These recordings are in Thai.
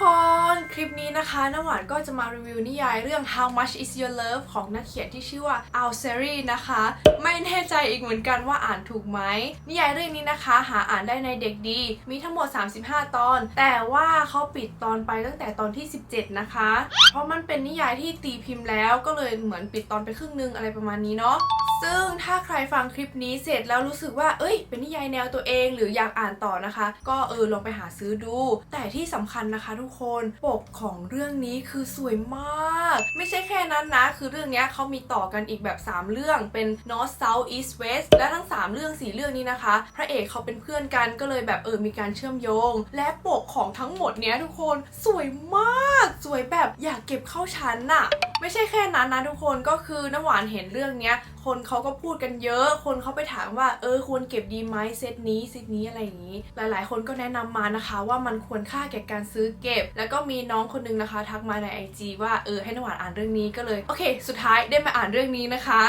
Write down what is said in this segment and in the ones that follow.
คน คลิปนี้นะคะน้ำหวานก็จะมารีวิวนิยายเรื่อง How Much Is Your Love ของนักเขียนที่ชื่อว่า Al Seri นะคะ ไม่แน่ใจอีกเหมือนกันว่าอ่านถูกไหม นิยายเรื่องนี้นะคะ หาอ่านได้ในเด็กดี มีทั้งหมด 35 ตอน แต่ว่าเขาปิดตอนไปตั้งแต่ตอนที่ 17 นะคะ เพราะมันเป็นนิยายที่ตีพิมพ์แล้วก็เลยเหมือนปิดตอนไปครึ่งนึงอะไรประมาณนี้เนาะ ซึ่งถ้าใครฟังคลิปนี้เสร็จแล้วรู้สึกว่า เอ้ย เป็นนิยายแนวตัวเองหรืออยากอ่านต่อนะคะ ก็เออลองไปหาซื้อดู แต่ที่สำคัญนะคะทุกคนปกของเรื่องนี้คือสวยมาก ไม่ใช่แค่นั้นนะ คือเรื่องนี้เขามีต่อกันอีกแบบ 3 เรื่องเป็น North South East West และทั้ง 3 เรื่อง 4 เรื่องนี้นะคะ พระเอกเขาเป็นเพื่อนกันก็เลยแบบเออมีการเชื่อมโยง และปกของทั้งหมดเนี้ยทุกคนสวยมาก สวยแบบอยากเก็บเข้าชั้นน่ะ ไม่ใช่แค่นั้นนะทุกคนก็คือน้ำหวานเห็นเรื่องเนี้ย คนเขาก็พูดกันเยอะ คนเขาไปถามว่าเออควรเก็บดีไหมเซตนี้เซตนี้อะไรอย่างนี้ หลาย ๆ คนก็แนะนำมานะคะว่ามันควรค่าแก่การซื้อเก็บ แล้วก็มีน้องคนนึงนะคะ ทักมาใน IG ว่าเออให้นวานอ่านเรื่องนี้ก็เลย โอเค สุดท้ายได้มาอ่านเรื่องนี้นะคะ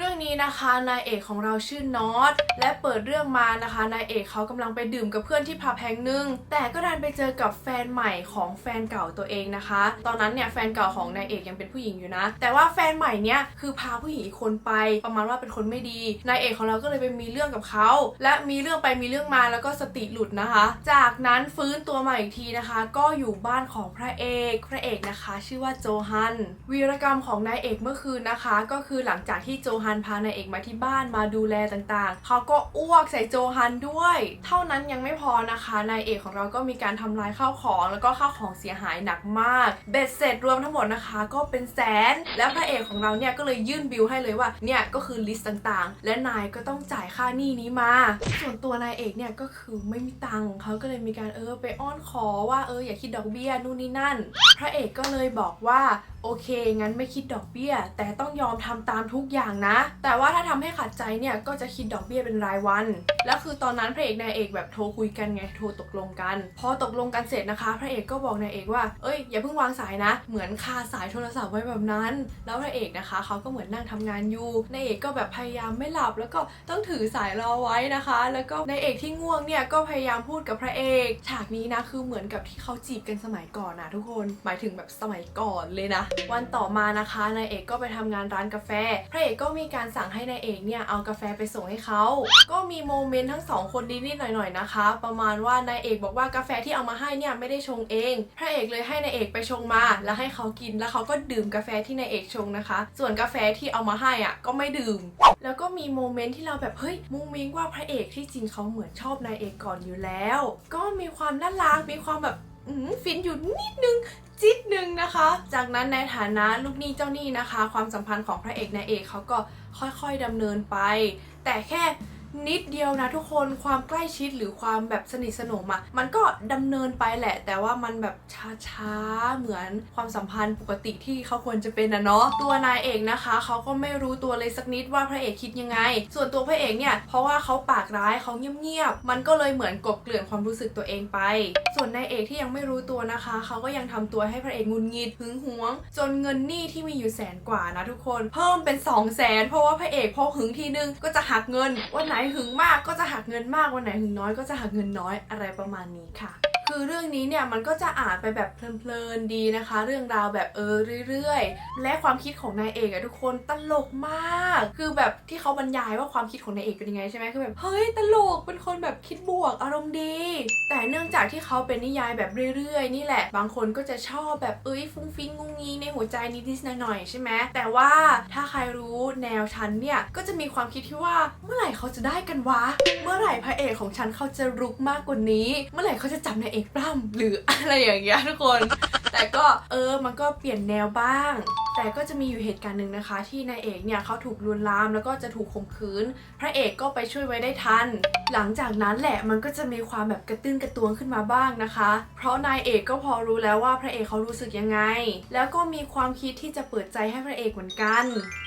เรื่องนี้นะคะนายเอกของเราชื่อนอตและเปิดเรื่องมานะคะนายเอกเขากำลังไปดื่มกับเพื่อนที่ผับแห่งหนึ่งแต่ก็ดันไปเจอกับแฟนใหม่ของแฟนเก่าตัวเองนะคะ ตอนนั้นเนี่ยแฟนเก่าของนายเอกยังเป็นผู้หญิงอยู่นะ แต่ว่าแฟนใหม่เนี่ยคือพาผู้หญิงอีกคนไป ประมาณว่าเป็นคนไม่ดีนายเอกของเราก็เลยไปมีเรื่องกับเขาและมีเรื่องไปมีเรื่องมาแล้วก็สติหลุดนะคะ จากนั้นฟื้นตัวมาอีกทีนะคะ ก็อยู่บ้านของพระเอกพระเอกนะคะ ชื่อว่าโจฮันวีรกรรมของนายเอกเมื่อคืนนะคะ ก็คือหลังจากที่โจฮันพานายเอกมาที่บ้านมาดูแลต่างๆ เขาก็อ้วกใส่โจฮันด้วย เท่านั้นยังไม่พอนะคะนายเอกของเราก็มีการทำลายข้าวของแล้วก็ข้าวของเสียหายหนักมาก เบ็ดเสร็จรวมทั้งหมดนะคะ ก็เป็นแสน แล้วพระเอกของเราเนี่ยก็เลยยื่นบิลให้เลยว่าเนี่ยก็คือลิสต์ต่างๆ และนายก็ต้องจ่ายค่าหนี้นี้มา ส่วนตัวนายเอกเนี่ยก็คือไม่มีตังค์เขาก็เลยมีการเออไปอ้อนขอว่าเอออย่าคิดดอกเบี้ยนู่นนี่นั่น พระเอกก็เลยบอกว่าโอเค งั้นไม่คิดดอกเบี้ย แต่ต้องยอมทำตามทุกอย่างนะ แต่ว่าถ้าทำให้ขัดใจเนี่ยก็จะคิดดอกเบี้ยเป็นรายวัน แล้วคือตอนนั้นพระเอกนายเอกแบบโทรคุยกันไง โทรตกลงกัน พอตกลงกันเสร็จนะคะ พระเอกก็บอกนายเอกว่า เอ้ยอย่าเพิ่งวางสายนะ เหมือนคาสายโทรศัพท์ไว้แบบนั้น แล้วพระเอกนะคะเขาก็เหมือนนั่งทำงานอยู่นายเอกก็แบบพยายามไม่หลับ แล้วก็ต้องถือสายรอไว้นะคะ แล้วก็นายเอกที่ง่วงเนี่ยก็พยายามพูดกับพระเอก ฉากนี้นะคือเหมือนกับที่เขาจีบกันสมัยก่อนนะทุกคน หมายถึงแบบสมัยก่อนเลยนะวันต่อมานะคะนายเอกก็ไปทำงานร้านกาแฟ พระเอกก็มีการสั่งให้นายเอกเนี่ยเอากาแฟไปส่งให้เขา ก็มีโมเมนต์ทั้งสองคนนิดๆหน่อยๆนะคะ ประมาณว่านายเอกบอกว่ากาแฟที่เอามาให้เนี่ยไม่ได้ชงเอง พระเอกเลยให้นายเอกไปชงมา แล้วให้เขากินแล้วเขาก็ดื่มกาแฟที่นายเอกชงนะคะ ส่วนกาแฟที่เอามาให้อะก็ไม่ดื่ม แล้วก็มีโมเมนต์ที่เราแบบเฮ้ยมุ้งมิ้งว่าพระเอกที่จริงเขาเหมือนชอบนายเอกก่อนอยู่แล้ว ก็มีความน่ารักมีความแบบ ฟินอยู่นิดนึงจิตนึงนะคะ จากนั้นในฐานะลูกหนี้เจ้าหนี้นะคะ ความสัมพันธ์ของพระเอกนายเอกเขาก็ค่อยๆดำเนินไป แต่แค่ นิดเดียวนะทุกคนความใกล้ชิดหรือความแบบสนิทสนมอะมันก็ดำเนินไปแหละ แต่ว่ามันแบบช้าๆ เหมือนความสัมพันธ์ปกติที่เขาควรจะเป็นนะเนาะตัวนายเอกนะคะเขาก็ไม่รู้ตัวเลยสักนิดว่าพระเอกคิดยังไง ส่วนตัวพระเอกเนี่ยเพราะว่าเขาปากร้ายเขาเงียบๆมันก็เลยเหมือนกบเกลื่อนความรู้สึกตัวเองไป ส่วนนายเอกที่ยังไม่รู้ตัวนะคะเขาก็ยังทำตัวให้พระเอกงุนงิดหึงหวง จนเงินหนี้ที่มีอยู่แสนกว่านะทุกคน เพิ่มเป็น2 0 0แสนเพราะว่าพระเอกพอหึงทีนึงก็จะหักเงินวันไหนหึงมากก็จะหักเงินมากวันไหนหึงน้อยก็จะหักเงินน้อยอะไรประมาณนี้ค่ะ คือเรื่องนี้เนี่ยมันก็จะอ่านไปแบบเพลินๆดีนะคะ เรื่องราวแบบเออเรื่อยๆ และความคิดของนายเอกอะทุกคนตลกมาก คือแบบที่เขาบรรยายว่าความคิดของนายเอกเป็นยังไงใช่ไหมคือแบบเฮ้ยตลกเป็นคนแบบคิดบวกอารมณ์ดี แต่เนื่องจากที่เขาเป็นนิยายแบบเรื่อยๆ นี่แหละ บางคนก็จะชอบแบบเอ้ยฟุ้งฟิ้งงุงงี้ในหัวใจนิดๆหน่อยๆใช่ไหมแต่ว่าถ้าใครรู้แนวฉันเนี่ยก็จะมีความคิดที่ว่าเมื่อไหร่เขาจะได้กันวะ เมื่อไหร่พระเอกของฉันเขาจะรุกมากกว่านี้ เมื่อไหร่เขาจะจับนายเอกปล้ำหรืออะไรอย่างเงี้ยทุกคน แต่ก็เออมันก็เปลี่ยนแนวบ้าง แต่ก็จะมีอยู่เหตุการณ์หนึ่งนะคะ ที่นายเอกเนี่ยเขาถูกลวนลามแล้วก็จะถูกข่มขืน พระเอกก็ไปช่วยไว้ได้ทัน หลังจากนั้นแหละมันก็จะมีความแบบกระตื้นกระตวงขึ้นมาบ้างนะคะ เพราะนายเอกก็พอรู้แล้วว่าพระเอกเขารู้สึกยังไง แล้วก็มีความคิดที่จะเปิดใจให้พระเอกเหมือนกัน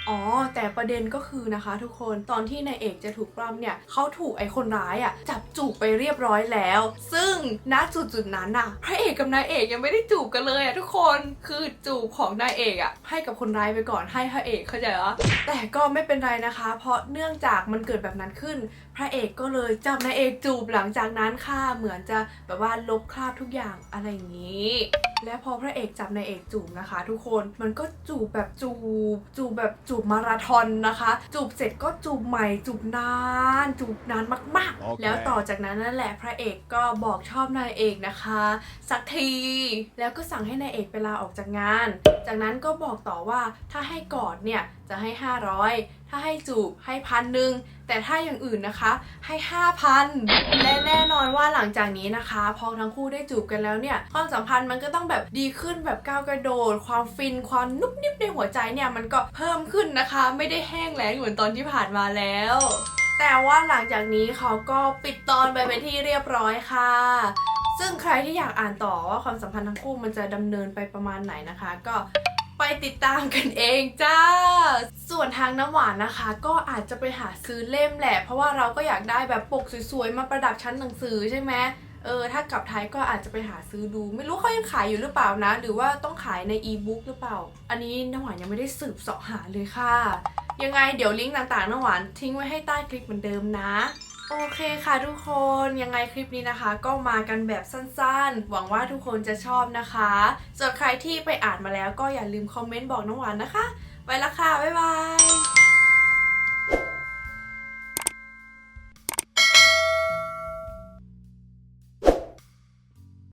อ๋อ แต่ประเด็นก็คือนะคะทุกคนตอนที่นายเอกจะถูกปล้ำเนี่ยเขาถูกไอ้คนร้ายอะจับจูบไปเรียบร้อยแล้ว ซึ่งณจุดจุดนั้นน่ะพระเอกกับนายเอกยังไม่ได้จูบกันเลยอะทุกคนคือจูบของนายเอกอะให้กับคนร้ายไปก่อนให้พระเอกเข้าใจเหรอแต่ก็ไม่เป็นไรนะคะ เพราะเนื่องจากมันเกิดแบบนั้นขึ้น พระเอกก็เลยจับนายเอกจูบหลังจากนั้นค่ะเหมือนจะแบบว่าลบคราบทุกอย่างอะไรอย่างนี้ และพอพระเอกจับนายเอกจูบนะคะ ทุกคนมันก็จูบแบบจูบ จูบแบบจูบมาราธอนนะคะ จูบเสร็จก็จูบใหม่จูบนาน จูบนานมากโอเคๆแล้วต่อจากนั้นนั่นแหละพระเอกก็บอกชอบนายเอกนะคะ สักที แล้วก็สั่งให้นายเอกไปลาออกจากงาน จากนั้นก็บอกต่อว่าถ้าให้กอดเนี่ยจะให้ 500 ถ้าให้จูบให้พันหนึ่งแต่ถ้าอย่างอื่นนะคะให้ 5,000 และแน่นอนว่าหลังจากนี้นะคะ พอทั้งคู่ได้จูบกันแล้วเนี่ยความสัมพันธ์มันก็ต้องแบบดีขึ้นแบบก้าวกระโดด ความฟินความนุบนิบในหัวใจเนี่ยมันก็เพิ่มขึ้นนะคะ ไม่ได้แห้งแล้งเหมือนตอนที่ผ่านมาแล้วแต่ว่าหลังจากนี้เขาก็ปิดตอนไปเป็นที่เรียบร้อยค่ะ ซึ่งใครที่อยากอ่านต่อว่าความสัมพันธ์ทั้งคู่มันจะดำเนินไปประมาณไหนนะคะ ก็ ไปติดตามกันเองจ้า ส่วนทางน้ำหวานนะคะ ก็อาจจะไปหาซื้อเล่มแหละ เพราะว่าเราก็อยากได้แบบปกสวยๆ มาประดับชั้นหนังสือใช่ไหมเออถ้ากลับไทยก็อาจจะไปหาซื้อดู ไม่รู้เขายังขายอยู่หรือเปล่านะ หรือว่าต้องขายในอีบุ๊กหรือเปล่า อันนี้น้ำหวานยังไม่ได้สืบเสาะหาเลยค่ะ ยังไงเดี๋ยวลิงก์ต่างๆน้ำหวานทิ้งไว้ให้ใต้คลิปเหมือนเดิมนะ โอเคค่ะทุกคนยังไงคลิปนี้นะคะ ก็มากันแบบสั้นๆ หวังว่าทุกคนจะชอบนะคะส่วนใครที่ไปอ่านมาแล้วก็อย่าลืมคอมเมนต์บอกน้องหวานนะคะ ไปละค่ะ บ๊ายบาย